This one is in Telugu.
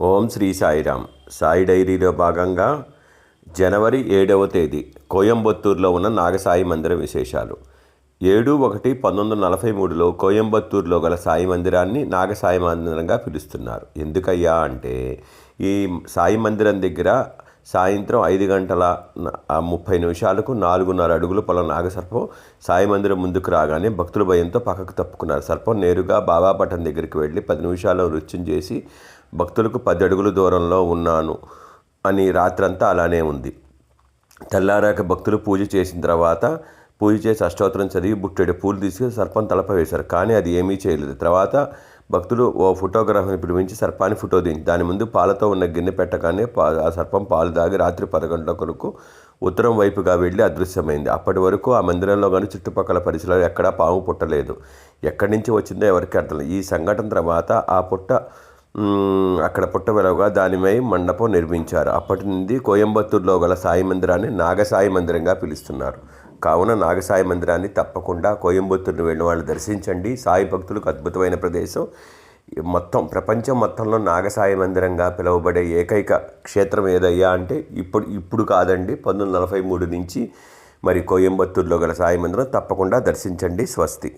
ఓం శ్రీ సాయిరామ్ సాయి డైరీలో భాగంగా జనవరి ఏడవ తేదీ కోయంబత్తూరులో ఉన్న నాగసాయి మందిర విశేషాలు. ఏడు ఒకటి పంతొమ్మిది వందల నలభై మూడులో కోయంబత్తూరులో గల సాయి మందిరాన్ని నాగసాయి మందిరంగా పిలుస్తున్నారు. ఎందుకయ్యా అంటే ఈ సాయి మందిరం దగ్గర సాయంత్రం ఐదు గంటల ముప్పై నిమిషాలకు నాలుగున్నర అడుగులు పొలం నాగసర్పం సాయి మందిరం ముందుకు రాగానే భక్తుల భయంతో పక్కకు తప్పుకున్నారు. సర్పం నేరుగా బాబాపట్నం దగ్గరికి వెళ్ళి పది నిమిషాలు నృత్యం చేసి భక్తులకు పది అడుగుల దూరంలో ఉన్నాను అని రాత్రంతా అలానే ఉంది. తెల్లారాక భక్తులు పూజ చేసిన తర్వాత పూజ చేసి అష్టోత్తరం చదివి బుట్టెడు పూలు తీసుకుని సర్పం తలప వేశారు. కానీ అది ఏమీ చేయలేదు. తర్వాత భక్తులు ఓ ఫోటోగ్రాఫర్ని పిలిపించి సర్పాన్ని ఫోటో దించి దాని ముందు పాలతో ఉన్న గిన్నె పెట్టగానే ఆ సర్పం పాలు దాగి రాత్రి పదకొండుల కొరకు ఉత్తరం వైపుగా వెళ్ళి అదృశ్యమైంది. అప్పటి వరకు ఆ మందిరంలో కానీ చుట్టుపక్కల పరిసరాలు ఎక్కడా పాము పుట్టలేదు. ఎక్కడి నుంచి వచ్చిందో ఎవరికి అర్థం ఈ సంఘటన తర్వాత ఆ పుట్ట అక్కడ పుట్ట వెలవగా దానిపై మండపం నిర్మించారు. అప్పటి నుండి కోయంబత్తూరులో గల సాయి మందిరాన్ని నాగసాయి మందిరంగా పిలుస్తున్నారు. కావున నాగసాయి మందిరాన్ని తప్పకుండా కోయంబత్తూరుని వెళ్ళిన వాళ్ళు దర్శించండి. సాయి భక్తులకు అద్భుతమైన ప్రదేశం. మొత్తం ప్రపంచం మొత్తంలో నాగసాయి మందిరంగా పిలువబడే ఏకైక క్షేత్రం ఏదయ్యా అంటే ఇప్పుడు ఇప్పుడు కాదండి పంతొమ్మిది నలభై మూడు నుంచి మరి కోయంబత్తూరులో గల సాయి మందిరం తప్పకుండా దర్శించండి. స్వస్తి.